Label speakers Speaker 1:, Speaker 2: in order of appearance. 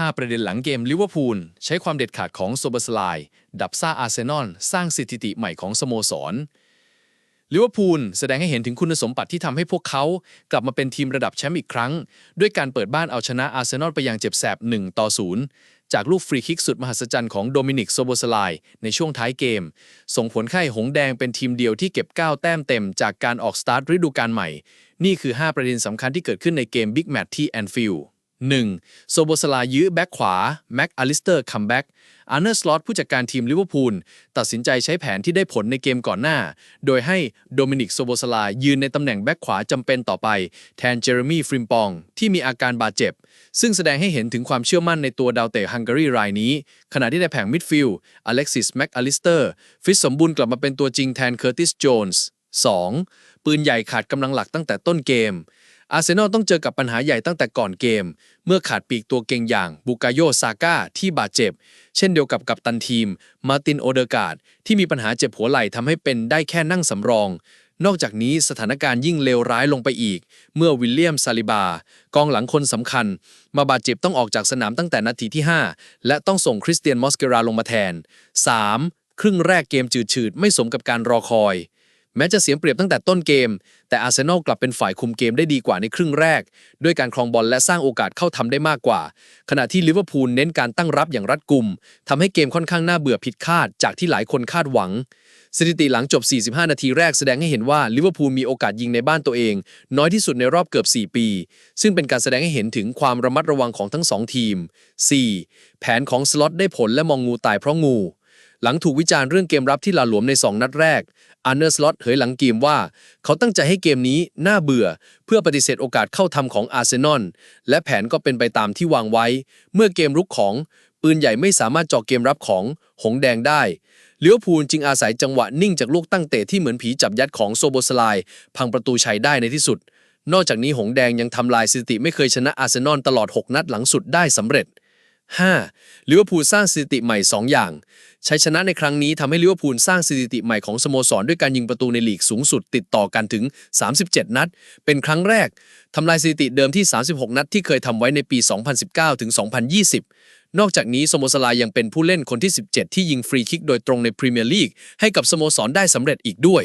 Speaker 1: 5 ประเด็นหลังเกมลิเวอร์พูลใช้ความเด็ดขาดของโซเบอร์สไลน์ดับซ่าอาร์เซนอลสร้างสถิติใหม่ของสโมสรลิเวอร์พูลแสดงให้เห็นถึงคุณสมบัติที่ทำให้พวกเขา กลับมาเป็นทีมระดับแชมป์อีกครั้ง ด้วยการเปิดบ้านเอาชนะอาร์เซนอลไปอย่างเจ็บแสบ 1 ต่อ 0 จากลูกฟรีคิกสุดมหัศจรรย์ของโดมินิกโซโบสไลน์ในช่วงท้ายเกม ส่งผลให้หงแดงเป็นทีมเดียวที่เก็บ 9 แต้มเต็ม จากการออกสตาร์ทฤดูกาลใหม่ นี่คือ 5 ประเด็นสำคัญที่เกิดขึ้นในเกมบิ๊กแมตช์ที่แอนฟิลด์ 1. โซโบสลายื้อแบ็กขวา แม็กอลิสเตอร์คัมแบ็กอาร์เนอร์สลอตผู้จัดการทีมลิเวอร์พูลตัดสินใจใช้แผนที่ได้ผลในเกมก่อนหน้า โดยให้โดมินิกโซโบสลายืนในตำแหน่งแบ็กขวาจำเป็นต่อไป แทนเจอร์มีฟริมปอง ที่มีอาการบาดเจ็บ ซึ่งแสดงให้เห็นถึงความเชื่อมั่นในตัวดาวเตะฮังการีรายนี้ ขณะที่ในแผงมิดฟิลด์อเล็กซิสแม็กอลิสเตอร์ฟิตสมบูรณ์กลับมาเป็นตัวจริงแทนเคอร์ติสโจนส์ 2. ปืนใหญ่ขาดกำลังหลักตั้งแต่ต้นเกม อาร์เซนอลต้องเจอกับปัญหาใหญ่ตั้งแต่ก่อนเกม เมื่อขาดปีกตัวเก่งอย่างบุกาโยซาก้าที่บาดเจ็บ เช่นเดียวกับกัปตันทีม มาร์ตินโอเดอร์การ์ดที่มีปัญหาเจ็บหัวไหล่ทำให้เป็นได้แค่นั่งสำรอง นอกจากนี้สถานการณ์ยิ่งเลวร้ายลงไปอีก เมื่อวิลเลียมซาลิบา กองหลังคนสำคัญ มาบาดเจ็บต้องออกจากสนามตั้งแต่นาทีที่ 5 และต้องส่งคริสเตียนมอสเกราลงมาแทน 3. ครึ่งแรกเกมจืดๆไม่สมกับการรอคอย แม้จะเสียเปรียบตั้งแต่ต้นเกม แต่อาร์เซนอลกลับเป็นฝ่ายคุมเกมได้ดีกว่าในครึ่งแรก ด้วยการครองบอลและสร้างโอกาสเข้าทำได้มากกว่า ขณะที่ลิเวอร์พูลเน้นการตั้งรับอย่างรัดกุมทำให้เกมค่อนข้างน่าเบื่อผิดคาดจากที่หลายคนคาดหวัง สถิติหลังจบ 45 นาทีแรกแสดงให้เห็นว่าลิเวอร์พูลมีโอกาสยิงในบ้านตัวเอง น้อยที่สุดในรอบเกือบ 4 ปี ซึ่งเป็นการแสดงให้เห็นถึงความระมัดระวังของทั้งสองทีม 4. แผนของสล็อตได้ผลและมองงูตายเพราะงู หลังถูกวิจารณ์เรื่องเกมรับที่หลาหลวมใน 2 นัดแรกอาร์เนอร์สล็อตเผยหลังเกมว่า เขาตั้งใจให้เกมนี้น่าเบื่อ เพื่อปฏิเสธโอกาสเข้าทำของอาร์เซนอลและแผนก็เป็นไปตามที่วางไว้ เมื่อเกมรุกของ ปืนใหญ่ไม่สามารถเจาะเกมรับของหงแดงได้เลี้ยวพูลจึงอาศัยจังหวะนิ่งจากลูกตั้งเตะที่เหมือนผีจับยัดของโซโบสไลน์พังประตูชัยได้ในที่สุด นอกจากนี้หงแดงยังทำลายสถิติไม่เคยชนะอาร์เซนอลตลอด 6 นัดหลังสุดได้สำเร็จ 5. ลิเวอร์พูลสร้างสถิติใหม่ 2 อย่าง ชัยชนะในครั้งนี้ทำให้ลิเวอร์พูลสร้างสถิติใหม่ของสโมสร ด้วยการยิงประตูในลีกสูงสุดติดต่อกันถึง 37 นัด เป็นครั้งแรกทำลายสถิติเดิมที่ 36 นัดที่เคยทำไว้ในปี 2019 ถึง 2020 นอกจากนี้สโมสลายังเป็นผู้เล่นคนที่ 17 ที่ยิงฟรีคิกโดยตรงในพรีเมียร์ลีกให้กับสโมสรได้สำเร็จอีกด้วย